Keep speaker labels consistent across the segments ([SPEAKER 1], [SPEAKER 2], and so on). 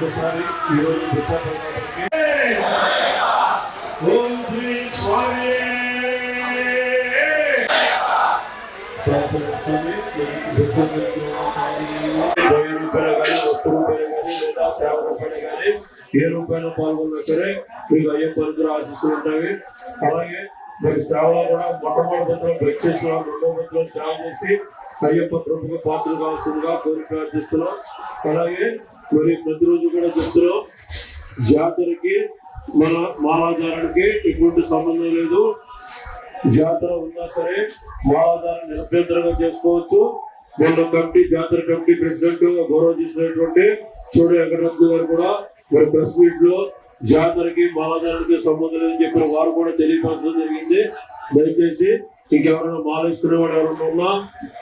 [SPEAKER 1] ఒక్కసారి ఈరోజు ఓం శ్రీ స్వామి వెయ్యి రూపాయలు కానీ ఒక్క రూపాయలు కానీ లేదా సేవ రూపాయలు కానీ ఏ రూపాయలు పాల్గొన్నా సరే మీకు అయ్యే అనుగ్రహ ఆశిస్తూ ఉంటాయి. అలాగే మరి సేవలో కూడా మొట్టమొదటి బతులో బ్రష్ రెండో బతులో సేవ చేసి అయ్యప్ప ప్రభుత్వ పాత్రలు కావాల్సిందిగా కోరి ప్రార్థిస్తున్నాం. అలాగే మరి ప్రతిరోజు కూడా చెప్తున్నాం జాతరకి మన మాలాధారానికి ఎటువంటి సంబంధం లేదు. జాతర ఉన్నా సరే మాలాధారం నిరభ్యంతరంగా చేసుకోవచ్చు. మొన్న కమిటీ జాతర కమిటీ ప్రెసిడెంట్ గౌరవ చేసినటువంటి చోడు వెంకటరత్న గారు కూడా మరి ప్రెస్ మీట్లో జాతరకి మాలాధారానికి సంబంధం లేదని చెప్పిన వారు కూడా తెలియపరచడం జరిగింది. దయచేసి ఇంకెవరైనా మాలేసుకునే వాడు ఎవరైనా ఉన్నా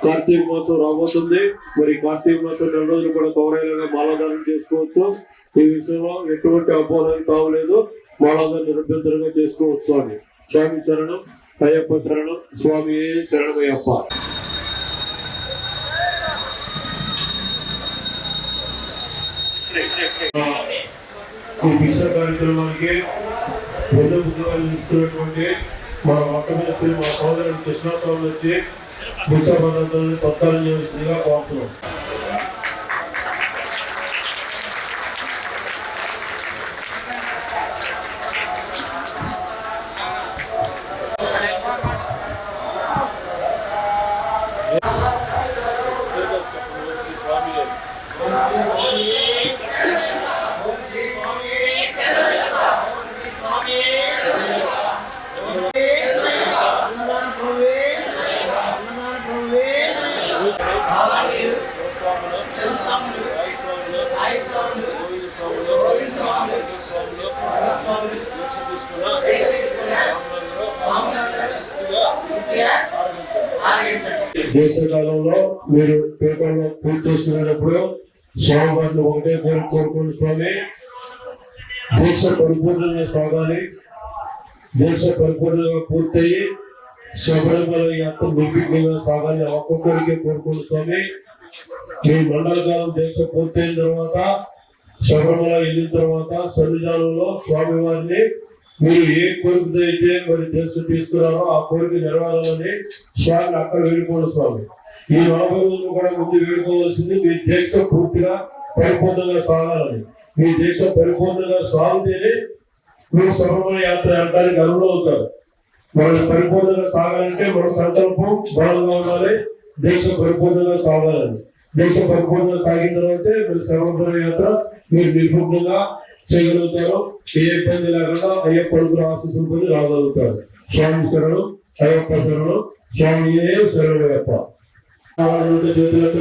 [SPEAKER 1] కార్తీక మాసం రాబోతుంది. మరి కార్తీక మాసం నెల రోజులు కూడా కవర్ మాలాదానం చేసుకోవచ్చు. ఈ విషయంలో ఎటువంటి అపోహలు కావలేదు మాలాధారణ నిరభ్యంతరంగా చేసుకోవచ్చు అని స్వామి శరణం అయ్యప్ప శరణం స్వామి శరణమయ్యప్ప ఈ విషయ కార్యక్రమానికి పెద్ద ముందుగా నిలుస్తున్నటువంటి మా మొట్టమొదటి మా సోదరుడు కృష్ణస్వామి వచ్చి బుద్ధ పదార్థాలను సత్కారం చేయవలసిందిగా కోరుతున్నాం దేశ కాలంలో మీరు పేపర్లో పూర్తి చేసుకునేటప్పుడు స్వామివారిని ఒకటే కోరి కోరుకుని స్వామి. దేశ పరిపూర్ణంగా సాగాలి. దేశ పరిపూర్ణంగా పూర్తయి శబరిమల యాత్ర నిర్విఘ్నంగా సాగాలి ఒక్కొక్కరికి కోరుకుని స్వామి. మీ మండల కాలం దేశం పూర్తయిన తర్వాత శబరిమల వెళ్ళిన తర్వాత సన్నిధానంలో స్వామివారిని మీరు ఏ కోరికతో అయితే మరి దేశం తీసుకున్నారో ఆ కోరిక నెరవేరాలని స్వామిని అక్కడ వేడుకోవాలి స్వామి. ఈ నలభై రోజులు కూడా ముందు వేడుకోవాల్సింది మీ దేశం పూర్తిగా పరిపూర్ణంగా సాగాలని. మీ దేశం పరిపూర్ణంగా సాగితేనే మీరు శబరిమల యాత్ర వెళ్ళడానికి అర్హులు అవుతారు. మనం పరిపూర్ణంగా సాగాలంటే మన సంకల్పం బలంగా ఉండాలి. దేశం పరిపూర్ణంగా సాగాలని. దేశం పరిపూర్ణంగా సాగిన తర్వాతే మీరు శబరిమల యాత్ర మీరు నిర్భుగ్నంగా చేయగలుగుతారు. ఏ ఇబ్బంది లేకుండా అయ్యప్ప పడుకుని ఆశీస్సులు పొంది రాగలుగుతారు. స్వామి శరణం అయ్యప్ప శరణం స్వామి శరణయ్యప్ప చేతులతో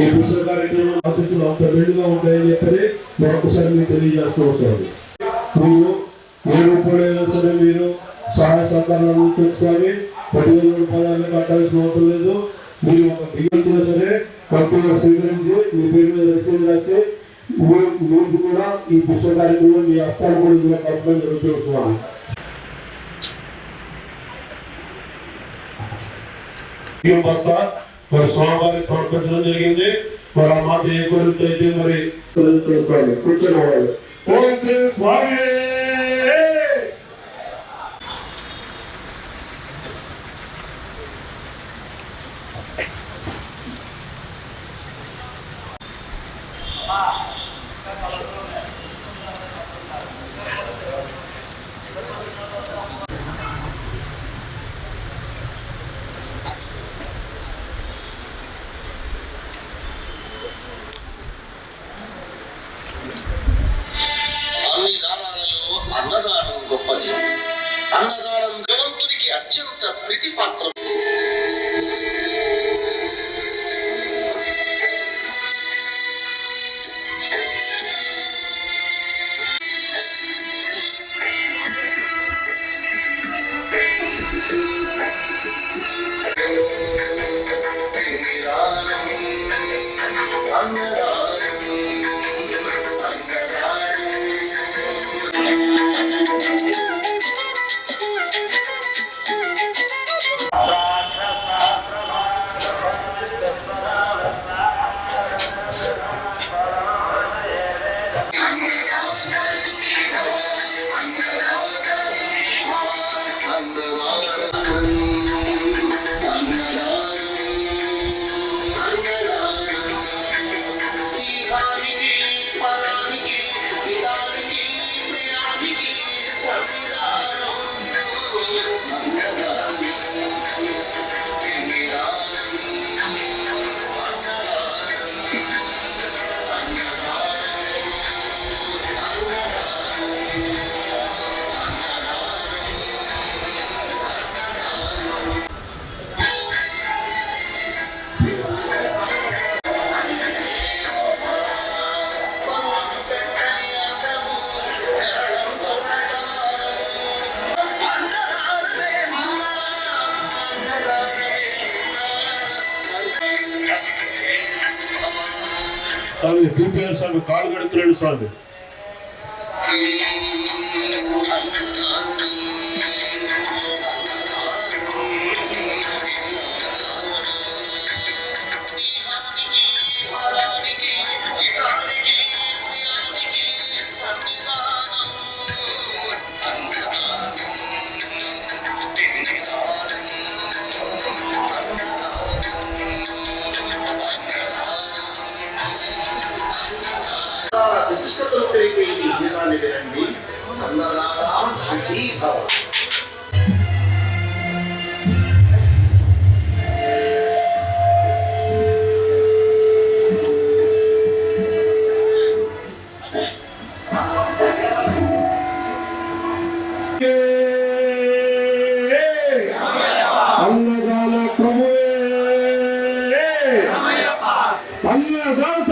[SPEAKER 1] ఈ పుస్తక కార్యక్రమం ఆశీస్సులు అంత మెండుగా ఉంటాయని చెప్పని మరొకసారి మీకు తెలియజేస్తూ వచ్చారు మీరు ఏ సరే మీరు సహాయ సహకారాలు స్వామి పదివేల రూపాయలు కట్టాల్సిన అవసరం లేదు. మీరు బియ్యంతో సరే కంపెనీ స్వీకరించి మీ పేరు మీద రసీదు రాసి మీకు కూడా ఈ కార్యక్రమం మీ హస్తాలు కూడా ఇందులో కలపడం జరుగుతుంది స్వామి బియ్యం బస్తా మరి స్వామివారి సమర్పించడం జరిగింది. మరి ఆ మాట ఏ కోరికతో అయితే మరి? స్వామి కూర్చొని వాళ్ళు ఓం శ్రీ స్వామి!
[SPEAKER 2] అత్యంత స్వామి
[SPEAKER 1] డిపిఆర్ స్వామి కాలు కడుతున్నాడు స్వామి.
[SPEAKER 2] విశిష్టతలు తెలిపే ఈ గీతాన్ని వినండి అన్నదాత సుఖీ భవ
[SPEAKER 1] అన్నదాన ప్రభువే అన్నదాత